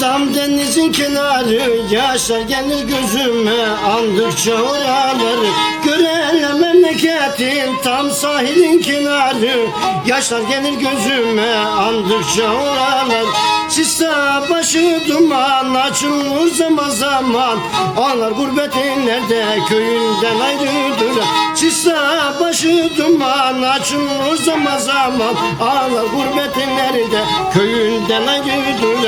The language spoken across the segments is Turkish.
tam denizin kenarı. Yaşlar gelir gözüme andıkça oraları Gören memleketin tam sahilin kenarı. Yaşlar gelir gözüme andıkça oralar. Sista başı duman açılır zaman zaman. Ağlar gurbetin nerede köyünden ayrıdır. Sista başı duman açılır zaman zaman. Ağlar gurbetin nerede köyünden ayrıdır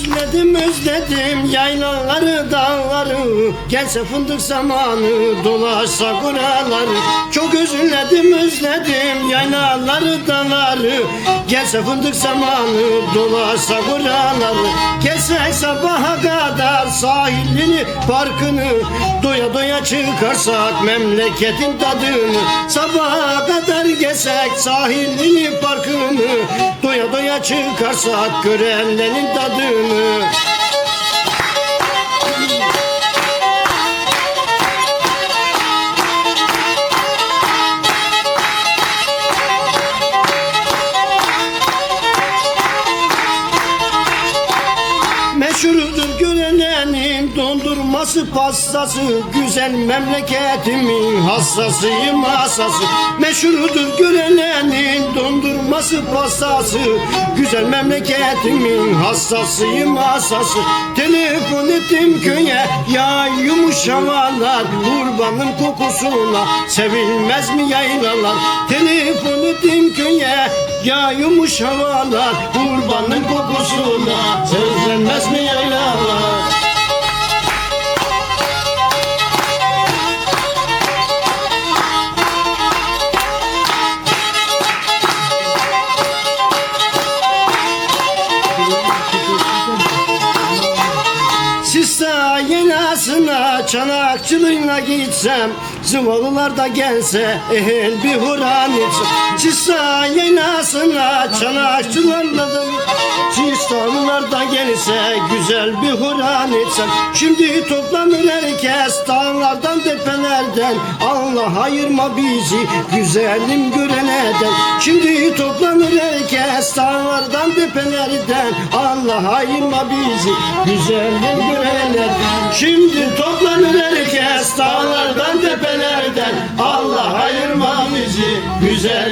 özledim özledim yaylaları dağları. Gelse fındık zamanı dolaşsa buraları Çok özledim özledim yaylaları dağları. Gelse fındık zamanı dolaşsa buraları Gelsek sabaha kadar sahilini parkını. Doya doya çıkarsak memleketin tadını gezsek sahilini parkını Doya doya çıkarsak görenlerin tadını dondurması pastası Güzel memleketimin hassasıyım hassası. Meşhurdur görenenin dondurması pastası. Güzel memleketimin hassasıyım hassası. Telefon ettim köye ya yumuş havalar Kurbanın kokusuna sevilmez mi yaylalar? Telefon ettim köye ya yumuş havalar Kurbanın kokusuna Sözlenmez yenasına çanakçılığına gitsem Zıvalılar da gelse ehel bir huran içsem. Sista yenasına çanakçılarına da Sistalılar da gelse güzel bir huran içsem. Şimdi toplanır herkes dağlardan tepelerden. Allah ayırma bizi güzelim göreneden Şimdi toplanır herkes dağlardan tepelerden. Allah ayırma bizi güzelim görenler Şimdi toplanır herkes dağlardan tepelerden. Allah ayırma bizi güzel